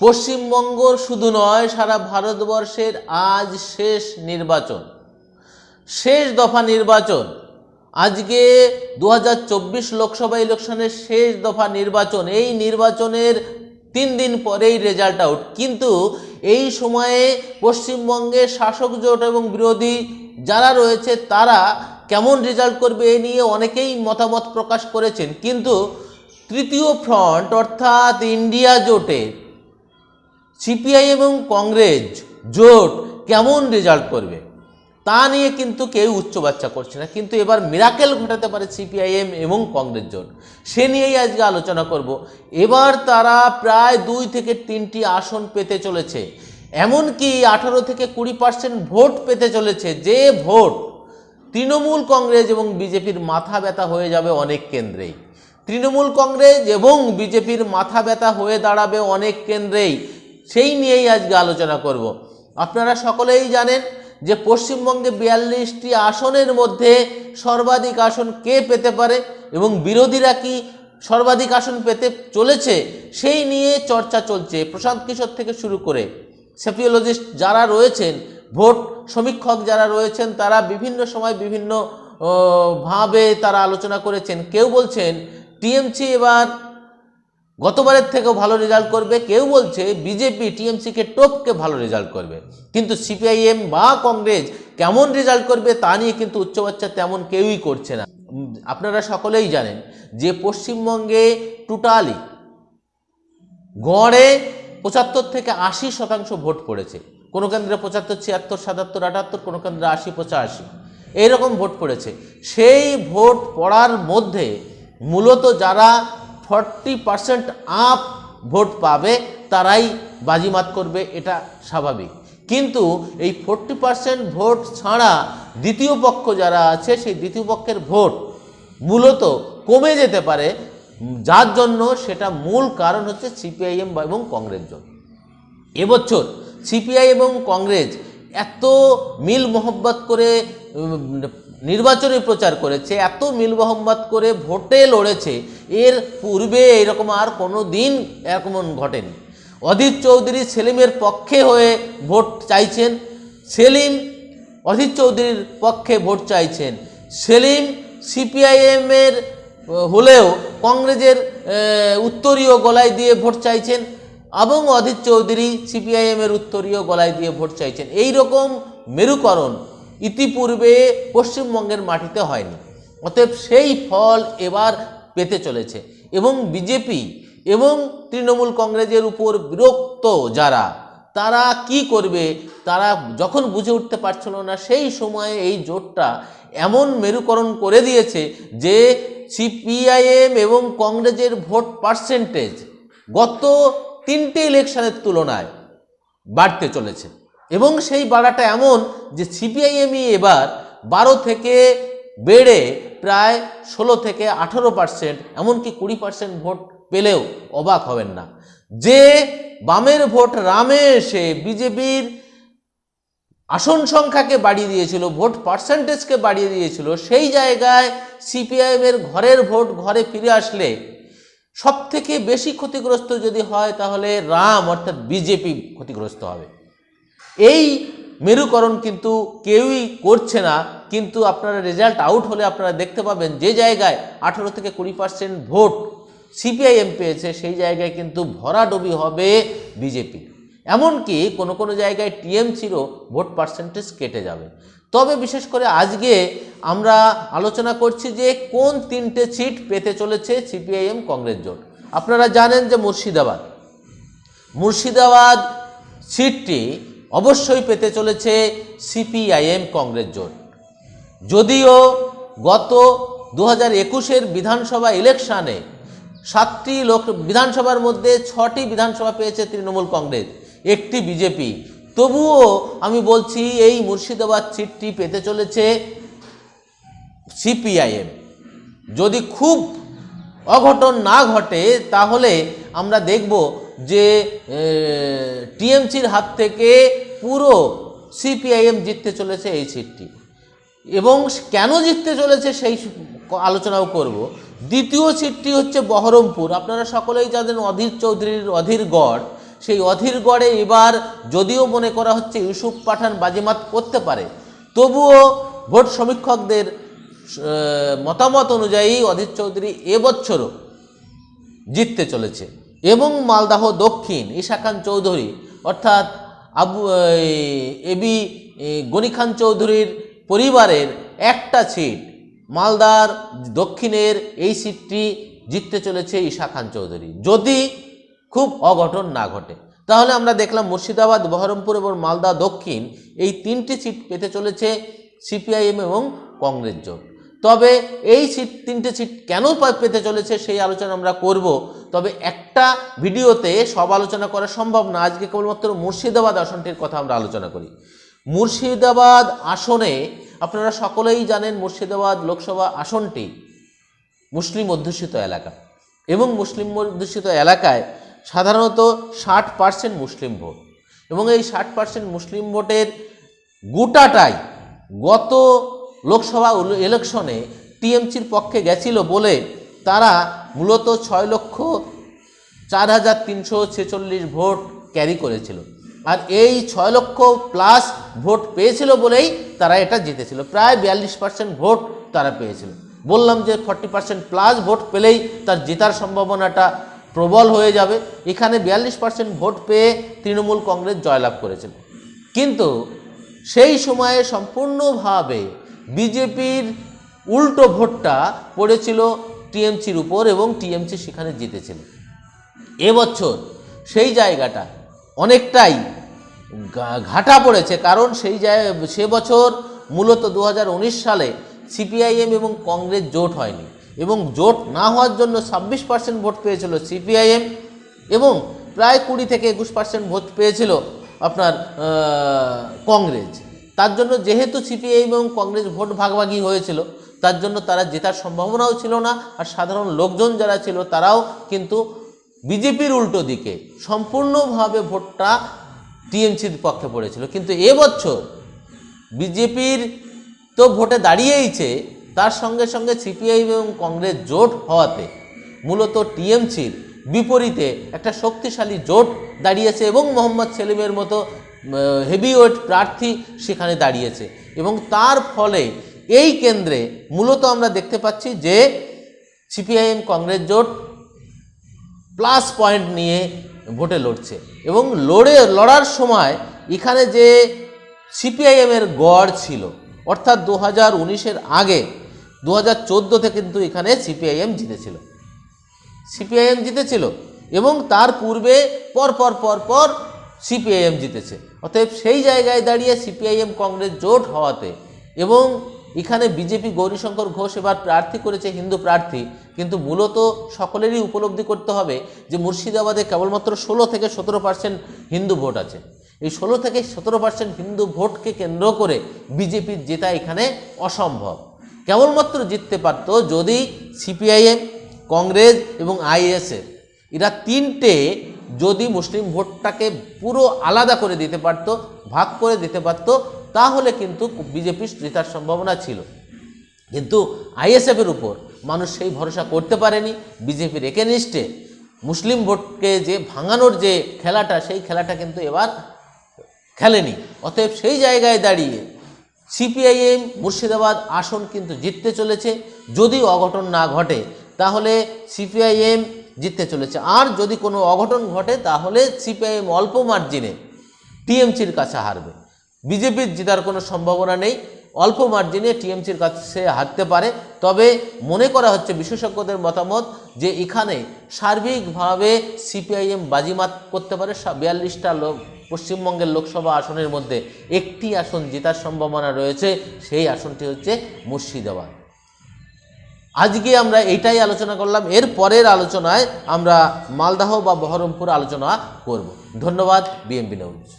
পশ্চিমবঙ্গ শুধু নয়, সারা ভারতবর্ষের আজ শেষ নির্বাচন। শেষ দফা নির্বাচন। আজকে দু হাজার চব্বিশ লোকসভা ইলেকশনের শেষ দফা নির্বাচন। এই নির্বাচনের তিন দিন পরেই রেজাল্ট আউট কিন্তু এই সময়ে পশ্চিমবঙ্গে শাসক জোট এবং বিরোধী যারা রয়েছে, তারা কেমন রেজাল্ট করবে এ নিয়ে অনেকেই মতামত প্রকাশ করেছেন। কিন্তু তৃতীয় ফ্রন্ট অর্থাৎ ইন্ডিয়া জোটের সিপিআই এবং কংগ্রেস জোট কেমন রেজাল্ট করবে? তা নিয়ে কিন্তু কেউ উচ্চ বাচ্চা করছে না। কিন্তু এবার মিরাকেল ঘটাতে পারে সিপিআইএম এবং কংগ্রেস জোট। সে নিয়েই আজকে আলোচনা করব। এবার তারা প্রায় দুই থেকে তিনটি আসন পেতে চলেছে। এমনকি আঠারো থেকে কুড়ি পার্সেন্ট ভোট পেতে চলেছে যে ভোট তৃণমূল কংগ্রেস এবং বিজেপির মাথা ব্যথা হয়ে যাবে অনেক কেন্দ্রেই। তৃণমূল কংগ্রেস এবং বিজেপির মাথা ব্যথা হয়ে দাঁড়াবে অনেক কেন্দ্রেই। সেই নিয়েই আজকে আলোচনা করব। আপনারা সকলেই জানেন যে পশ্চিমবঙ্গে বিয়াল্লিশটি আসনের মধ্যে সর্বাধিক আসন কে পেতে পারে এবং বিরোধীরা কি সর্বাধিক আসন পেতে চলেছে সেই নিয়ে চর্চা চলছে। প্রশান্ত কিশোর থেকে শুরু করে সেপিওলজিস্ট যারা রয়েছেন, ভোট সমীক্ষক যারা রয়েছেন, তারা বিভিন্ন সময় বিভিন্ন ভাবে তারা আলোচনা করেছেন। কেউ বলছেন, টিএমসি এবার গতবারের থেকেও ভালো রেজাল্ট করবে। কেউ বলছে বিজেপি টিএমসিকে টপকে ভালো রেজাল্ট করবে। কিন্তু সিপিআইএম বা কংগ্রেস কেমন রেজাল্ট করবে তা নিয়ে কিন্তু উচ্চবাচ্চা তেমন কেউই করছে না। আপনারা সকলেই জানেন যে পশ্চিমবঙ্গে টোটালি গড়ে পঁচাত্তর থেকে আশি শতাংশ ভোট পড়েছে। কোনো কেন্দ্রে পঁচাত্তর, ছিয়াত্তর, সাতাত্তর, আটাত্তর, কোনো কেন্দ্রে আশি, পঁচাশি এইরকম ভোট পড়েছে। সেই ভোট পড়ার মধ্যে মূলত যারা ফর্টি পার্সেন্ট আপ ভোট পাবে, তারাই বাজিমাত করবে, এটা স্বাভাবিক। কিন্তু এই ফোরটি পার্সেন্ট ভোট ছাড়া দ্বিতীয় পক্ষ যারা আছে, সেই দ্বিতীয় পক্ষের ভোট মূলত কমে যেতে পারে, যার জন্য সেটা মূল কারণ হচ্ছে সিপিআইএম এবং কংগ্রেস জোট। এবছর সিপিআই এবং কংগ্রেস এত মিল মোহব্বত করে নির্বাচনী প্রচার করেছে, এত মিল মোহব্বত করে ভোটে লড়েছে, এর পূর্বে এরকম আর কোনো দিন এরকম ঘটেনি। অধীর চৌধুরী সেলিমের পক্ষে হয়ে ভোট চাইছেন, সেলিম অধীর চৌধুরীর পক্ষে ভোট চাইছেন, সেলিম সিপিআইএমের হলেও কংগ্রেসের উত্তরীয় গলায় দিয়ে ভোট চাইছেন এবং অধীর চৌধুরী সিপিআইএমের উত্তরীয় গলায় দিয়ে ভোট চাইছেন। এই রকম মেরুকরণ ইতিপূর্বে পশ্চিমবঙ্গের মাটিতে হয়নি। অতএব সেই ফল এবার পেতে চলেছে এবং বিজেপি এবং তৃণমূল কংগ্রেসের উপর বিরক্ত যারা, তারা কি করবে? তারা যখন বুঝে উঠতে পারছিল না, সেই সময়ে এই জোটটা এমন মেরুকরণ করে দিয়েছে যে সিপিআইএম এবং কংগ্রেসের ভোট পার্সেন্টেজ গত তিনটে ইলেকশনের তুলনায় বাড়তে চলেছে। এবং সেই বাড়াটা এমন যে সিপিআইএমই এবার বারো থেকে বেড়ে প্রায় ষোলো থেকে আঠারো পার্সেন্ট, এমনকি কুড়ি পার্সেন্ট ভোট পেলেও অবাক হবেন না। যে বামের ভোট রামে এসে বিজেপির আসন সংখ্যাকে বাড়িয়ে দিয়েছিল, ভোট পার্সেন্টেজকে বাড়িয়ে দিয়েছিল, সেই জায়গায় সিপিআইএমের ঘরের ভোট ঘরে ফিরে আসলে সব থেকে বেশি ক্ষতিগ্রস্ত যদি হয় তাহলে রাম অর্থাৎ বিজেপি ক্ষতিগ্রস্ত হবে। এই মেরুকরণ কিন্তু কেউই করছে না, কিন্তু আপনারা রেজাল্ট আউট হলে আপনারা দেখতে পাবেন যে জায়গায় আঠেরো থেকে কুড়ি পার্সেন্ট ভোট সিপিআইএম পেয়েছে, সেই জায়গায় কিন্তু ভরাডুবি হবে বিজেপি এমনকি কোনো কোনো জায়গায় টিএমসিরও ভোট পার্সেন্টেজ কেটে যাবে। তবে বিশেষ করে আজকে আমরা আলোচনা করছি যে কোন তিনটে সিট পেতে চলেছে সিপিআইএম কংগ্রেস জোট। আপনারা জানেন যে মুর্শিদাবাদ। মুর্শিদাবাদ সিটটি অবশ্যই পেতে চলেছে সিপিআইএম কংগ্রেস জোট। যদিও গত দু হাজার একুশের বিধানসভা ইলেকশনে সাতটি লোক, বিধানসভার মধ্যে ছটি বিধানসভা পেয়েছে তৃণমূল কংগ্রেস, একটি বিজেপি। তবুও আমি বলছি, এই মুর্শিদাবাদ সিটটি পেতে চলেছে সিপিআইএম। যদি খুব অঘটন না ঘটে, তাহলে আমরা দেখব যে টিএমসির হাত থেকে পুরো সিপিআইএম জিততে চলেছে এই সিটটি। এবং কেন জিততে চলেছে সেই আলোচনাও করব। দ্বিতীয় সিটটি হচ্ছে বহরমপুর। আপনারা সকলেই জানেন অধীর চৌধুরীর অধীর গড়। সেই অধীর গড়ে এবার যদিও মনে করা হচ্ছে ইউসুফ পাঠান বাজিমাত করতে পারে, তবুও ভোট সমীক্ষকদের মতামত অনুযায়ী অধীর চৌধুরী এবছরও জিততে চলেছে। এবং মালদাহ দক্ষিণ ঈশা খান চৌধুরী, অর্থাৎ আবু এবি গনি খান চৌধুরীর পরিবারের একটা সিট, মালদার দক্ষিণের এই সিটটি জিততে চলেছে ঈশা খান চৌধুরী। যদি খুব অঘটন না ঘটে, তাহলে আমরা দেখলাম মুর্শিদাবাদ, বহরমপুর এবং মালদা দক্ষিণ এই তিনটি সিট পেতে চলেছে সিপিআইএম এবং কংগ্রেস জোট। তবে এই সিট, তিনটে সিট কেন পেতে চলেছে সেই আলোচনা আমরা করব। তবে একটা ভিডিওতে সব আলোচনা করা সম্ভব না। আজকে কেবলমাত্র মুর্শিদাবাদ আসনটির কথা আমরা আলোচনা করি। মুর্শিদাবাদ আসনে আপনারা সকলেই জানেন মুর্শিদাবাদ লোকসভা আসনটি মুসলিম অধ্যুষিত এলাকা এবং মুসলিম অধ্যুষিত এলাকায় সাধারণত ষাট পার্সেন্ট মুসলিম ভোট এবং এই ষাট পার্সেন্ট মুসলিম ভোটের গোটাটাই গত লোকসভা ইলেকশনে টিএমসির পক্ষে গেছিল বলে তারা মূলত ছয় লক্ষ চার হাজার তিনশো ছেচল্লিশ ভোট ক্যারি করেছিল। আর এই ছয় লক্ষ প্লাস ভোট পেয়েছিল বলেই তারা এটা জিতেছিল। প্রায় বিয়াল্লিশ পার্সেন্ট ভোট তারা পেয়েছিল। বললাম যে ফর্টি পার্সেন্ট প্লাস ভোট পেলেই তার জেতার সম্ভাবনাটা প্রবল হয়ে যাবে। এখানে বিয়াল্লিশ পার্সেন্ট ভোট পেয়ে তৃণমূল কংগ্রেস জয়লাভ করেছিল। কিন্তু সেই সময়ে সম্পূর্ণভাবে বিজেপির উল্টো ভোটটা পড়েছিল টিএমসির উপর এবং টিএমসি সেখানে জিতেছিল। এবছর সেই জায়গাটা অনেকটাই ঘাটা পড়েছে কারণ সেই জায়গা সে বছর মূলত দু হাজার উনিশ সালে সিপিআইএম এবং কংগ্রেস জোট হয়নি এবং জোট না হওয়ার জন্য ছাব্বিশ পার্সেন্ট ভোট পেয়েছিল সিপিআইএম এবং প্রায় কুড়ি থেকে একুশ পার্সেন্ট ভোট পেয়েছিল আপনার কংগ্রেস। তার জন্য যেহেতু সিপিআইএম এবং কংগ্রেস ভোট ভাগাভাগি হয়েছিল, তার জন্য তারা জেতার সম্ভাবনাও ছিল না। আর সাধারণ লোকজন যারা ছিল, তারাও কিন্তু বিজেপির উল্টো দিকে সম্পূর্ণভাবে ভোটটা টিএমসির পক্ষে পড়েছিল। কিন্তু এবছর বিজেপির তো ভোটে দাঁড়িয়েইছে, তার সঙ্গে সঙ্গে সিপিআই এবং কংগ্রেস জোট হওয়াতে মূলত টিএমসির বিপরীতে একটা শক্তিশালী জোট দাঁড়িয়েছে এবং মোহাম্মদ সেলিমের মতো হেভিওয়েট প্রার্থী সেখানে দাঁড়িয়েছে। এবং তার ফলে এই কেন্দ্রে মূলত আমরা দেখতে পাচ্ছি যে সিপিআইএম কংগ্রেস জোট প্লাস পয়েন্ট নিয়ে ভোটে লড়ছে। এবং লড়ে, লড়ার সময় এখানে যে সিপিআইএমের গড় ছিল, অর্থাৎ দু হাজার উনিশের আগে, দু হাজার চোদ্দোতে কিন্তু এখানে সিপিআইএম জিতেছিল। সিপিআইএম জিতেছিল এবং তার পূর্বে পর পর পর পর সিপিআইএম জিতেছে। অতএব সেই জায়গায় দাঁড়িয়ে সিপিআইএম কংগ্রেস জোট হওয়াতে এবং এখানে বিজেপি গৌরীশঙ্কর ঘোষ এবার প্রার্থী করেছে, হিন্দু প্রার্থী, কিন্তু মূলত সকলেরই উপলব্ধি করতে হবে যে মুর্শিদাবাদে কেবলমাত্র ষোলো থেকে সতেরো পার্সেন্ট হিন্দু ভোট আছে। এই ষোলো থেকে সতেরো পার্সেন্ট হিন্দু ভোটকে কেন্দ্র করে বিজেপির জেতা এখানে অসম্ভব। কেবলমাত্র জিততে পারত যদি সিপিআইএম, কংগ্রেস এবং আইএসএফ। এরা তিনটে যদি মুসলিম ভোটটাকে পুরো আলাদা করে দিতে পারতো, ভাগ করে দিতে পারতো, তাহলে কিন্তু বিজেপির জেতার সম্ভাবনা ছিল। কিন্তু আইএসএফের উপর মানুষ সেই ভরসা করতে পারেনি, বিজেপির একেনিষ্ঠে মুসলিম ভোটকে যে ভাঙানোর যে খেলাটা, সেই খেলাটা কিন্তু এবার খেলেনি। অতএব সেই জায়গায় দাঁড়িয়ে সিপিআইএম মুর্শিদাবাদ আসন কিন্তু জিততে চলেছে। যদি অঘটন না ঘটে, তাহলে সিপিআইএম জিততে চলেছে। আর যদি কোনো অঘটন ঘটে, তাহলে সিপিআইএম অল্প মার্জিনে টিএমসির কাছে হারবে। বিজেপির জেতার কোনো সম্ভাবনা নেই। অল্প মার্জিনে টিএমসির কাছে হারতে পারে। তবে মনে করা হচ্ছে, বিশেষজ্ঞদের মতামত যে এখানে সার্বিকভাবে সিপিআইএম বাজিমাত করতে পারে। বিয়াল্লিশটা লোক, পশ্চিমবঙ্গের লোকসভা আসনের মধ্যে একটি আসন জেতার সম্ভাবনা রয়েছে। সেই আসনটি হচ্ছে মুর্শিদাবাদ। আজকে আমরা এটাই আলোচনা করলাম। এর পরের আলোচনায় আমরা মালদাহ বা বহরমপুর আলোচনা করব। ধন্যবাদ বিএমপি নিউজ।